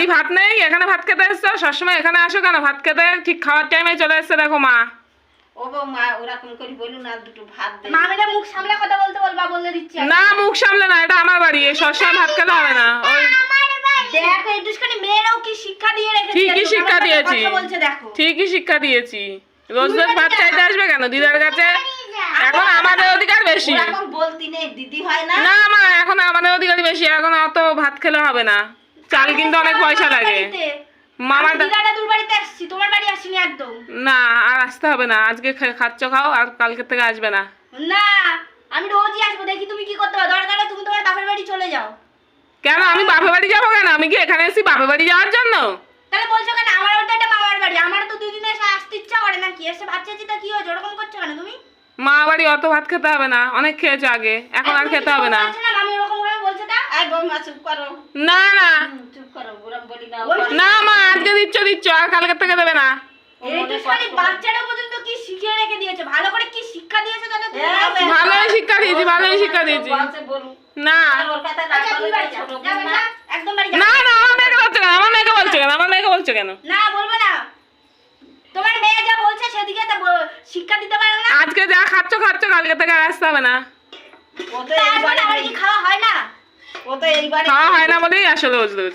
বাড়ি ভাত নেই এখানে ভাত খেতে এসছো? সবসময় এখানে আসো কেন? ভাত খেতে ঠিক খাওয়ার টাইমে চলে এসছে দেখো মা। ও মা ওরকম করে বলুন আর দুটো ভাত দে মামিটা মুখ সামলে কথা বলতে বলবা বলে দিচ্ছি না মুখ সামলে না এটা আমার বাড়ি সবসময় ভাত খেতে হবে না। ওই দেখো একটুখানি মেয়েরাও কি শিক্ষা দিয়ে রেখেছে ঠিকই শিক্ষা দিয়েছি। বলছে দেখো। ঠিকই শিক্ষা দিয়েছি। রোজ রোজ ভাত চাইতে আসবে কেন? দিদার কাছে এখন আমাদের অধিকার বেশি। ওরকম বলতি নেই দিদি হয় না। না মা এখন আমাদের অধিকার বেশি এখন অত ভাত খেলে হবে না। চাল কিন্তু অনেক পয়সা লাগে। মামার বাড়িতে আসছি তোমার বাড়ি আসিনি একদম। না আর আসতে হবে না আজকে খাচ্ছ খাও আর কালকে থেকে আসবে না। না আমি রোজই আসব দেখি তুমি কি করতে পারো। দরকার তুমি তোমার বাপের বাড়ি চলে যাও। কেন আমি বাপের বাড়ি যাব কেন? আমি কি এখানে এসেছি বাপের বাড়ি যাওয়ার জন্য? তাহলে বলছো কেন আমার ওটা একটা মামার বাড়ি আমার তো দুদিন এসে আসতে ইচ্ছা করে না কি এসে বাচ্চা চিতা কি হয়েছে? ওরকম করছ কেন তুমি? মা বাড়ি অত ভাত খেতে হবে না অনেক খেয়েছো আগে এখন আর খেতে হবে না বলছো না আমি ওরকম ভাবে বলছে তা আই বৌমা চুপ করো না না। হুম, চুপ করো ওরকম বলি না মা আজকে দিচ্ছ দিচ্ছ আর কালকে থেকে দেবে না। পর্যন্ত কি শিখিয়ে রেখে দিয়েছে? ভালো করে কি শিক্ষা দিয়েছে। ভালোই শিক্ষা দিয়েছি ভালোই শিক্ষা দিয়েছি। আমার মেয়েকে বলছো কেন? আমার মেয়েকে বলছো কেন? আমার মেয়েকে বলছো কেন? না বলব না। তোমার মেয়ে যা বলছে সেদিকে তো শিক্ষা দিতে পারো না। আজকে যা খাচ্ছ খাচ্ছ কালকে থেকে আর আসতে হবে না। ও তো এইবারে খাওয়া হয় না বলেই আসলে রোজ রোজ